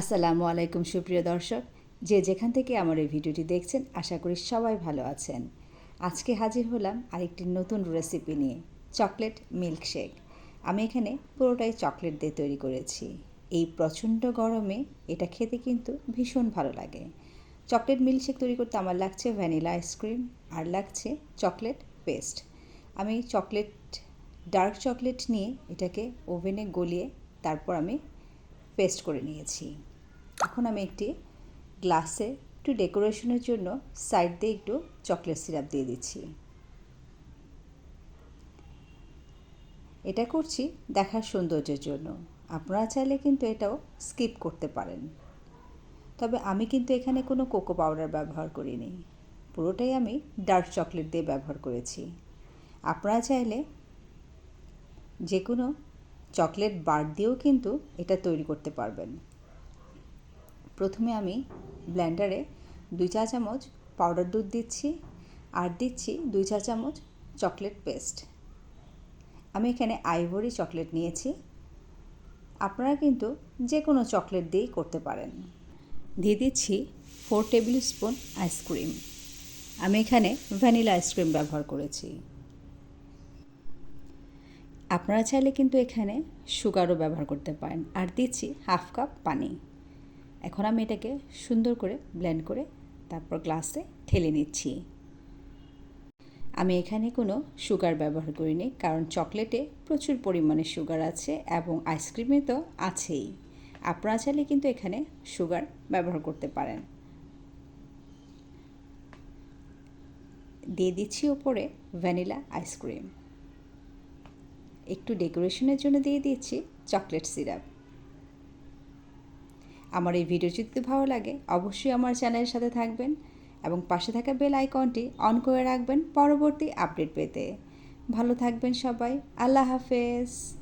আসসালামু আলাইকুম, সুপ্রিয় দর্শক। যে যেখান থেকে আমার এই ভিডিওটি দেখছেন, আশা করি সবাই ভালো আছেন। আজকে হাজির হলাম আরেকটি নতুন রেসিপি নিয়ে চকলেট মিল্কশেক আমি এখানে পুরোটাই চকলেট দিয়ে তৈরি করেছি। এই প্রচণ্ড গরমে এটা খেতে কিন্তু ভীষণ ভালো লাগে। চকলেট মিল্কশেক তৈরি করতে আমার লাগছে ভ্যানিলা আইসক্রিম আর লাগছে চকলেট পেস্ট আমি চকলেট ডার্ক চকলেট নিয়ে এটাকে ওভেনে গলিয়ে তারপর আমি পেস্ট করে নিয়েছি। এখন আমি একটি গ্লাসে একটু ডেকোরেশনের জন্য সাইড দিয়ে একটু চকলেট সিরাপ দিয়ে দিচ্ছি। এটা করছি দেখার সৌন্দর্যের জন্য। আপনারা চাইলে কিন্তু এটাও স্কিপ করতে পারেন। তবে আমি কিন্তু এখানে কোনো কোকো পাউডার ব্যবহার করিনি। পুরোটাই আমি ডার্ক চকলেট দিয়ে ব্যবহার করেছি। আপনারা চাইলে যে কোনো চকলেট বার দিয়েও কিন্তু এটা তৈরি করতে পারবেন। প্রথমে আমি ব্ল্যান্ডারে দুই চা চামচ পাউডার দুধ দিচ্ছি আর দিচ্ছি দুই চা চামচ চকলেট পেস্ট। আমি এখানে আইভরি চকলেট নিয়েছি। আপনারা কিন্তু যে কোনো চকলেট দিয়েই করতে পারেন। দিয়ে দিচ্ছি ফোর টেবিল স্পুন আইসক্রিম। আমি এখানে ভ্যানিলা আইসক্রিম ব্যবহার করেছি। আপনারা চাইলে কিন্তু এখানে সুগারও ব্যবহার করতে পারেন। আর দিচ্ছি হাফ কাপ পানি। এখন আমি এটাকে সুন্দর করে ব্লেন্ড করে তারপর গ্লাসে ঠেলে নিচ্ছি। আমি এখানে কোনো সুগার ব্যবহার করিনি, কারণ চকলেটে প্রচুর পরিমাণে সুগার আছে এবং আইসক্রিমে তো আছেই। আপনারা চাইলে কিন্তু এখানে সুগার ব্যবহার করতে পারেন। দিয়ে দিচ্ছি ওপরে ভ্যানিলা আইসক্রিম। একটু ডেকোরেশনের জন্য দিয়ে দিয়েছি চকলেট সিরাপ। আমার এই ভিডিও যদি ভালো লাগে, অবশ্যই আমার চ্যানেলের সাথে থাকবেন এবং পাশে থাকা বেল আইকনটি অন করে রাখবেন পরবর্তী আপডেট পেতে। ভালো থাকবেন সবাই, আল্লাহ হাফেজ।